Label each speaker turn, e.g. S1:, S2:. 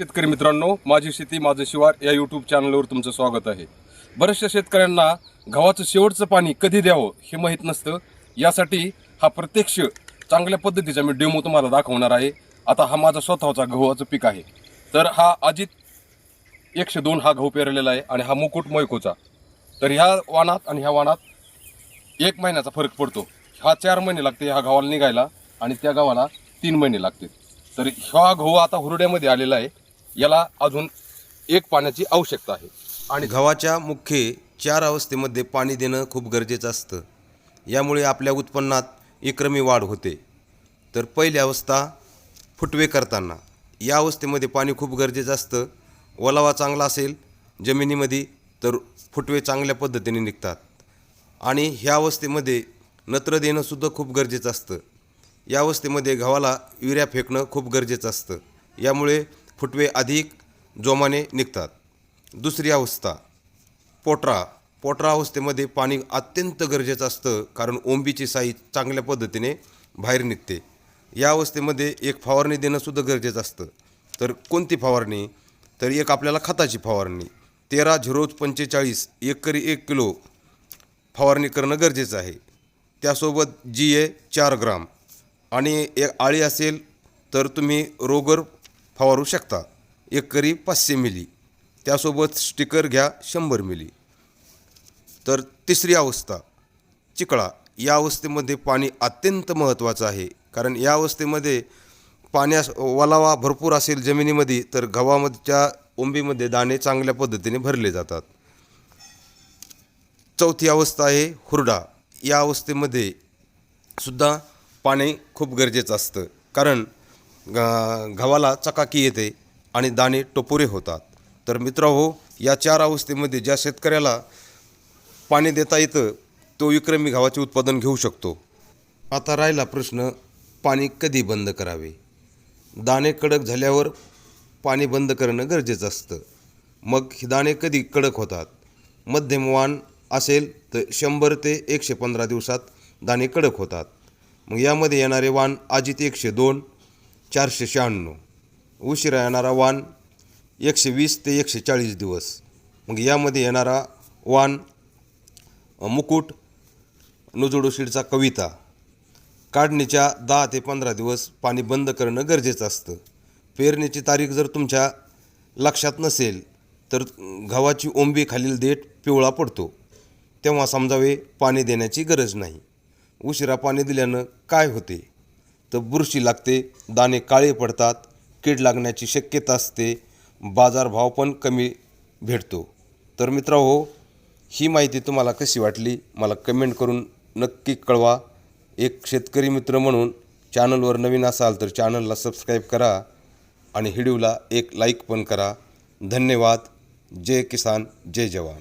S1: शेतकरी मित्रांनो माझी शेती माझं शिवार या यूट्यूब चॅनलवर तुमचं स्वागत आहे. बऱ्याचशा शेतकऱ्यांना गव्हाचं शेवटचं पाणी कधी द्यावं हे माहीत नसतं. यासाठी हा प्रत्यक्ष चांगल्या पद्धतीचा मी डेमो तुम्हाला दाखवणार आहे. आता हा माझा स्वतःचा गव्हाचं पीक आहे. तर हा अजित एकशे दोन हा गहू पेरलेला आहे आणि हा मुकुट मैकोचा तर ह्या वाणात आणि ह्या वाणात एक महिन्याचा फरक पडतो. हा चार महिने लागते ह्या गव्हाला निघायला आणि त्या गावाला तीन महिने लागते. तर हा गहू आता हुरड्यामध्ये आलेला आहे. याला अजून एक पाण्याची आवश्यकता आहे.
S2: आणि गव्हाच्या मुख्य चार अवस्थेमध्ये पाणी देणं खूप गरजेचं असतं. यामुळे आपल्या उत्पन्नात विक्रमी वाढ होते. तर पहिली अवस्था फुटवे करताना. या अवस्थेमध्ये पाणी खूप गरजेचं असतं. ओलावा चांगला असेल जमिनीमध्ये तर फुटवे चांगल्या पद्धतीने निघतात. आणि ह्या अवस्थेमध्ये नत्र देणंसुद्धा खूप गरजेचं असतं. या अवस्थेमध्ये गव्हाला युरिया फेकणं खूप गरजेचं असतं. यामुळे फुटवे अधिक जोमाने निघतात. दुसरी अवस्था पोटरा पोटरा अवस्थेमध्ये पाणी अत्यंत गरजेचं असतं कारण ओंबीची साईज चांगल्या पद्धतीने बाहेर निघते. या अवस्थेमध्ये एक फवारणी देणंसुद्धा गरजेचं असतं. तर कोणती फवारणी? तर एक आपल्याला खताची फवारणी. तेरा झिरो पंचेचाळीस एकरी एक किलो फवारणी करणं गरजेचं आहे. त्यासोबत जी ए चार ग्राम. आणि एक आळी असेल तर तुम्ही रोगर फवारू शकता. एकरी पाचशे मिली. त्यासोबत स्टिकर घ्या शंभर मिली. तर तिसरी अवस्था चिकळा. या अवस्थेमध्ये पाणी अत्यंत महत्त्वाचं आहे. कारण या अवस्थेमध्ये पाण्यास ओलावा भरपूर असेल जमिनीमध्ये तर गव्हामधच्या ओंबीमध्ये दाणे चांगल्या पद्धतीने भरले जातात. चौथी अवस्था आहे हुरडा. या अवस्थेमध्ये सुद्धा पाणी खूप गरजेचं असतं. कारण ग- गव्हाला चकाकी येते आणि दाणे टपोरे होतात. तर मित्र हो या चार अवस्थेमध्ये ज्या शेतकऱ्याला पाणी देता येतं तो विक्रमी गव्हाचे उत्पादन घेऊ शकतो. आता राहिला प्रश्न पाणी कधी बंद करावे? दाणे कडक झाल्यावर पाणी बंद करणं गरजेचं असतं. मग हे दाणे कधी कडक होतात? मध्यम वाण असेल तर शंभर ते एकशे पंधरा दिवसात दाणे कडक होतात. मग यामध्ये येणारे वाण आजित एकशे दोन चारशे शहाण्णव. उशिरा येणारा वाण एकशे वीस ते एकशे चाळीस दिवस. मग यामध्ये येणारा वाण मुकुट नुजोडोशीडचा कविता. काढणीच्या दहा ते पंधरा दिवस पाणी बंद करणं गरजेचं असतं. पेरणीची तारीख जर तुमच्या लक्षात नसेल तर गव्हाची ओंबी खालील देठ पिवळा पडतो. तेव्हा समजावे पाणी देण्याची गरज नाही. उशिरा पाणी दिल्यानं काय होते? तर बुरशी लागते दाणे काळे पडतात कीड लागण्याची शक्यता असते बाजारभाव पण कमी भेटतो. तर मित्र हो ही माहिती तुम्हाला कशी वाटली मला कमेंट करून नक्की कळवा. एक शेतकरी मित्र म्हणून चॅनलवर नवीन असाल तर चॅनलला सबस्क्राईब करा आणि व्हिडिओला एक लाईक पण करा. धन्यवाद. जय किसान जय जवान.